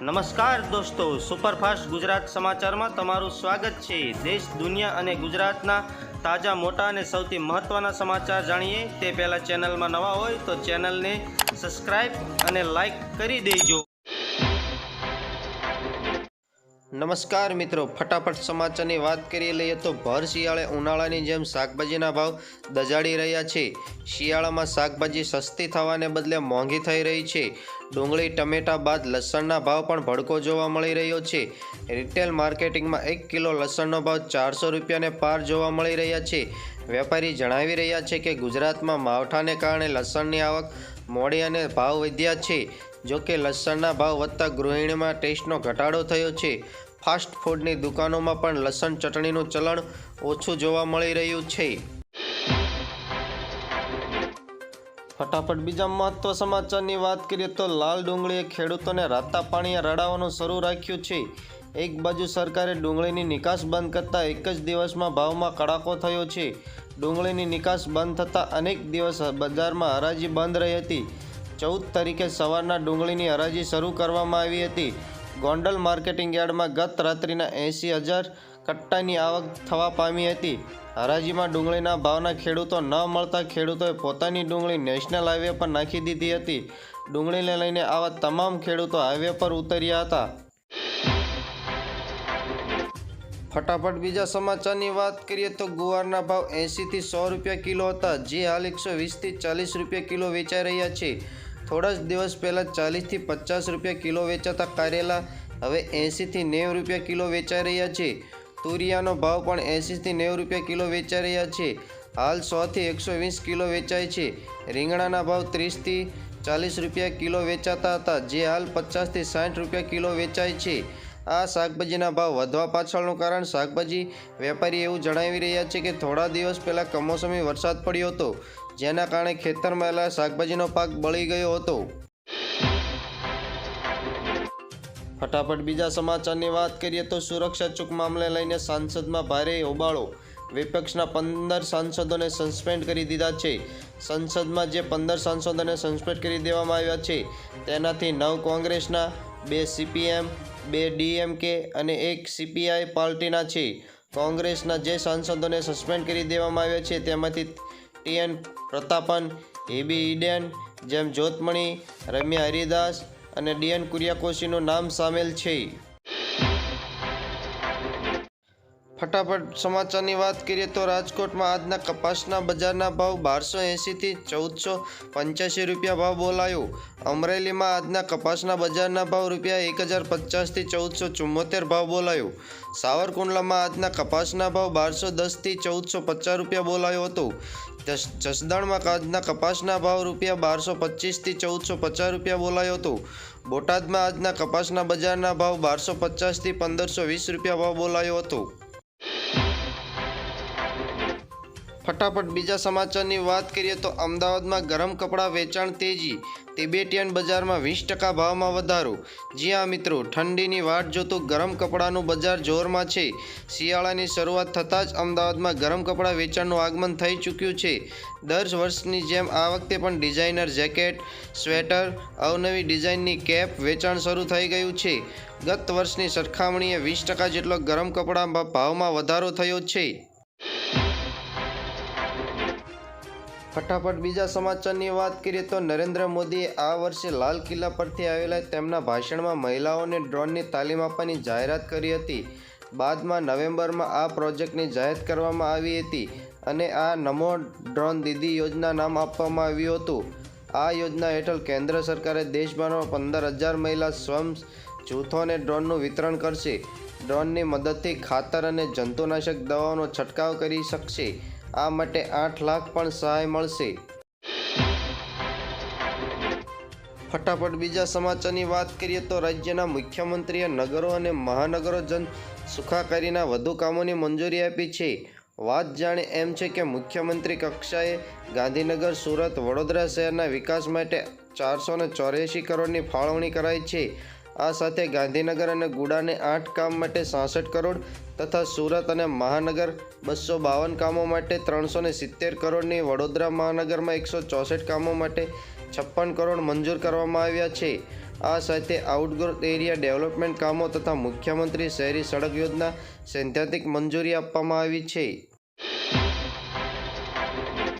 નમસ્કાર દોસ્તો, સુપરફાસ્ટ ગુજરાત સમાચારમાં તમારું સ્વાગત છે. દેશ, દુનિયા અને ગુજરાતના તાજા, મોટા અને સૌથી મહત્ત્વના સમાચાર જાણીએ. તે પહેલાં ચેનલમાં નવા હોય તો ચેનલને સબસ્ક્રાઈબ અને લાઈક કરી દેજો. નમસ્કાર મિત્રો, ફટાફટ સમાચારની વાત કરીએ લઈએ તો ભર શિયાળે ઉનાળાની જેમ શાકભાજીના ભાવ દજાડી રહ્યા છે. શિયાળામાં શાકભાજી સસ્તી થવાને બદલે મોંઘી થઈ રહી છે. ડુંગળી, ટમેટા બાદ લસણના ભાવ પણ ભડકો જોવા મળી રહ્યો છે. રિટેલ માર્કેટિંગમાં એક કિલો લસણનો ભાવ ચારસો રૂપિયાને પાર જોવા મળી રહ્યા છે. વેપારી જણાવી રહ્યા છે કે ગુજરાતમાં માવઠાને કારણે લસણની આવક મોડી અને ભાવ વધ્યા છે. જો કે લસણના ભાવ વધતા ગૃહિણીમાં ટેસ્ટનો ઘટાડો થયો છે. ફાસ્ટ ફૂડની દુકાનોમાં પણ લસણ ચટણીનું ચલણ ઓછું જોવા મળી રહ્યું છે. ફટાફટ બીજા મહત્વ સમાચારની વાત કરીએ તો લાલ ડુંગળીએ ખેડૂતોને રાતા પાણીએ રડાવવાનું શરૂ રાખ્યું છે. એક બાજુ સરકારે ડુંગળીની નિકાસ બંધ કરતાં એક જ દિવસમાં ભાવમાં કડાકો થયો છે. ડુંગળીની નિકાસ બંધ થતાં અનેક દિવસ બજારમાં હરાજી બંધ રહી હતી. ચૌદ તારીખે સવારના ડુંગળીની હરાજી શરૂ કરવામાં આવી હતી. ગોંડલ માર્કેટિંગ યાર્ડમાં ગત રાત્રિના એંસી હજાર કટ્ટાની આવક થવા પામી હતી. હરાજીમાં ડુંગળીના ભાવના ખેડૂતો ન મળતા ખેડૂતોએ પોતાની ડુંગળી નેશનલ હાઈવે પર નાખી દીધી હતી. ડુંગળીને લઈને આવા તમામ ખેડૂતો હાઈવે પર ઉતર્યા હતા. ફટાફટ બીજા સમાચારની વાત કરીએ તો ગુવારના ભાવ એંસીથી સો રૂપિયા કિલો હતા. જે હાલ એકસો વીસથી ચાલીસ રૂપિયા કિલો વેચાઈ રહ્યા છે. થોડા જ દિવસ પહેલાં ચાલીસથી પચાસ રૂપિયા કિલો વેચાતા કારેલા હવે એંશીથી નેવું રૂપિયા કિલો વેચાઈ રહ્યા છે. તુરિયાનો ભાવ પણ એંસીથી નેવું રૂપિયા કિલો વેચાઈ રહ્યા છે. હાલ સોથી એકસો વીસ કિલો વેચાય છે. રીંગણાના ભાવ ત્રીસથી ચાલીસ રૂપિયા કિલો વેચાતા હતા, જે હાલ પચાસથી સાઠ રૂપિયા કિલો વેચાય છે. આ શાકભાજીના ભાવ વધવા પાછળનું કારણ શાકભાજી વેપારી એવું જણાવી રહ્યા છે કે થોડા દિવસ પહેલાં કમોસમી વરસાદ પડ્યો હતો, જેના કારણે ખેતરમાં આવેલા શાકભાજીનો પાક બળી ગયો હતો. ફટાફટ બીજા સમાચારની વાત કરીએ તો સુરક્ષા ચૂક મામલે લઈને સાંસદમાં ભારે હોબાળો. વિપક્ષના પંદર સાંસદોને સસ્પેન્ડ કરી દીધા છે. સંસદમાં જે પંદર સાંસદોને સસ્પેન્ડ કરી દેવામાં આવ્યા છે, તેનાથી નવ કોંગ્રેસના, બે સીપીએમ બે ડીએમકે અને એક સીપીઆઈ પાર્ટીના છે. કોંગ્રેસના જે સાંસદોને સસ્પેન્ડ કરી દેવામાં આવ્યા છે, તેમાંથી ટીએન પ્રતાપન હેબી ઇડેન જેમ જ્યોતમણી, રમ્યા હરિદાસ અને ડીએન કુરિયાકોશીનું નામ સામેલ છે. ફટાફટ સમાચારની વાત કરીએ તો રાજકોટમાં આજના કપાસના બજારના ભાવ બારસો એંસીથી ચૌદસો પંચ્યાસી રૂપિયા ભાવ બોલાયો. અમરેલીમાં આજના કપાસના બજારના ભાવ રૂપિયા એક હજાર પચાસથી ચૌદસો ચુમ્મોતેર ભાવ બોલાયો. સાવરકુંડલામાં આજના કપાસના ભાવ બારસો દસથી ચૌદસો પચાસ રૂપિયા બોલાયો હતો. જસ, જસદણમાં આજના કપાસના ભાવ રૂપિયા બારસો પચીસથી ચૌદસો પચાસ રૂપિયા બોલાયો હતો. બોટાદમાં આજના કપાસના બજારના ભાવ બારસો પચાસથી પંદરસો વીસ રૂપિયા ભાવ બોલાયો હતો. ફટાફટ બીજા સમાચારની વાત કરીએ તો અમદાવાદમાં ગરમ કપડાં વેચાણ તેજી. તિબેટિયન બજારમાં વીસ ટકા ભાવમાં વધારો. જી હા મિત્રો, ઠંડીની વાટ જોતું ગરમ કપડાનું બજાર જોરમાં છે. શિયાળાની શરૂઆત થતાં જ અમદાવાદમાં ગરમ કપડાં વેચાણનું આગમન થઈ ચૂક્યું છે. દર વર્ષની જેમ આ વખતે પણ ડિઝાઇનર જેકેટ, સ્વેટર, અવનવી ડિઝાઇનની કેપ વેચાણ શરૂ થઈ ગયું છે. ગત વર્ષની સરખામણીએ વીસ ટકા જેટલો ગરમ કપડાં ભાવમાં વધારો થયો છે. ફટાફટ બીજા સમાચારની વાત કરીએ તો નરેન્દ્ર મોદીએ આ વર્ષે લાલ કિલ્લા પરથી આવેલા તેમના ભાષણમાં મહિલાઓને ડ્રોનની તાલીમ આપવાની જાહેરાત કરી હતી. બાદમાં નવેમ્બરમાં આ પ્રોજેક્ટની જાહેરાત કરવામાં આવી હતી અને આ નમો ડ્રોન દીદી યોજના નામ આપવામાં આવ્યું હતું. આ યોજના હેઠળ કેન્દ્ર સરકારે દેશભરમાં પંદર હજાર મહિલા સ્વયં જૂથોને ડ્રોનનું વિતરણ કરશે. ડ્રોનની મદદથી ખાતર અને જંતુનાશક દવાઓનો છંટકાવ કરી શકશે. આ માટે આઠ લાખ પણ સહાય મળશે. ફટાફટ બીજા સમાચારની વાત કરીએ તો રાજ્યના મુખ્યમંત્રીએ નગરો અને મહાનગરો જન સુખાકારીના વધુ કામોની મંજૂરી આપી છે. વાત જાણે એમ છે કે મુખ્યમંત્રી કક્ષાએ ગાંધીનગર, સુરત, વડોદરા શહેરના વિકાસ માટે ચારસો ને કરોડની ફાળવણી કરાઈ છે. આ સાથે ગાંધીનગર અને ગુડાને આઠ કામ માટે સાસઠ કરોડ તથા સુરત અને મહાનગર બસો બાવન કામો માટે ત્રણસો ને સિત્તેર કરોડની વડોદરા મહાનગરમાં એકસો ચોસઠ કામો માટે છપ્પન કરોડ મંજૂર કરવામાં આવ્યા છે. આ સાથે આઉટગ્રોથ એરિયા ડેવલપમેન્ટ કામો તથા મુખ્યમંત્રી શહેરી સડક યોજના સૈદ્ધાંતિક મંજૂરી આપવામાં આવી છે.